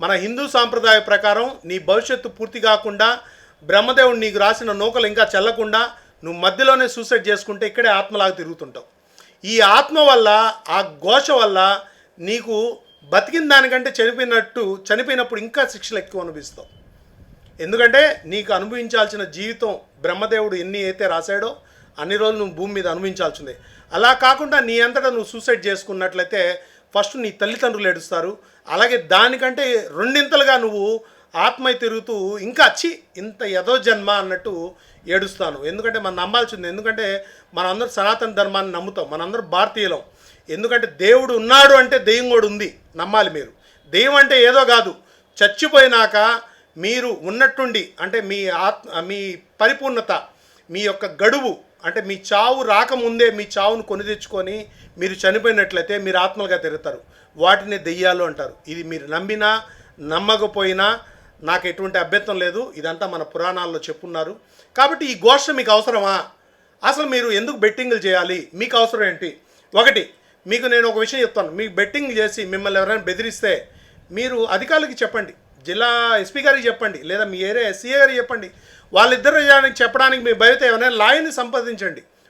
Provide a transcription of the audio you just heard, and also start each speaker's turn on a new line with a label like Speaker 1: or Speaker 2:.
Speaker 1: మన హిందూ సాంప్రదాయ ప్రకారం నీ భవిష్యత్తు పూర్తి కాకుండా బ్రహ్మదేవుడు నీకు రాసిన నూకలు ఇంకా చల్లకుండా నువ్వు మధ్యలోనే సూసైడ్ చేసుకుంటే ఇక్కడే ఆత్మలాగా తిరుగుతుంటావు. ఈ ఆత్మ వల్ల ఆ ఘోష వల్ల నీకు బతికిన దానికంటే చనిపోయినట్టు చనిపోయినప్పుడు ఇంకా శిక్షలు ఎక్కువ అనిపిస్తావు ఎందుకంటే నీకు అనుభవించాల్సిన జీవితం బ్రహ్మదేవుడు ఎన్ని అయితే రాశాడో అన్ని రోజులు నువ్వు భూమి మీద అనుభవించాల్సిందే. అలా కాకుండా నీ అంతటా నువ్వు సూసైడ్ చేసుకున్నట్లయితే ఫస్ట్ నీ తల్లిదండ్రులు ఏడుస్తారు. అలాగే దానికంటే రెండింతలుగా నువ్వు ఆత్మయ తిరుగుతూ ఇంకా వచ్చి ఇంత యదో జన్మ అన్నట్టు ఏడుస్తాను. ఎందుకంటే మనం నమ్మాల్సింది ఎందుకంటే మనందరూ సనాతన ధర్మాన్ని నమ్ముతాం మనందరూ భారతీయులం. ఎందుకంటే దేవుడు ఉన్నాడు అంటే దెయ్యం కూడా ఉంది నమ్మాలి మీరు. దెయ్యం అంటే ఏదో కాదు చచ్చిపోయినాక మీరు ఉన్నట్టుండి అంటే మీ ఆత్మ మీ పరిపూర్ణత మీ యొక్క గడువు అంటే మీ చావు రాకముందే మీ చావును కొని తెచ్చుకొని మీరు చనిపోయినట్లయితే మీరు ఆత్మలుగా తిరుగుతారు. వాటిని దెయ్యాలు అంటారు. ఇది మీరు నమ్మినా నమ్మకపోయినా నాకు ఎటువంటి అభ్యంతరం లేదు. ఇదంతా మన పురాణాల్లో చెప్పున్నారు. కాబట్టి ఈ ఘోష మీకు అవసరమా? అసలు మీరు ఎందుకు బెట్టింగ్లు చేయాలి? మీకు అవసరం ఏంటి? ఒకటి మీకు నేను ఒక విషయం చెప్తాను. మీకు బెట్టింగ్ చేసి మిమ్మల్ని ఎవరైనా బెదిరిస్తే మీరు అధికారులకి చెప్పండి. జిల్లా ఎస్పీ గారికి చెప్పండి లేదా మీ ఏరియా ఎస్సీఏ గారికి చెప్పండి. వాళ్ళిద్దరు చెప్పడానికి మీ భయత ఎవరైనా లాయర్ని సంపాదించండి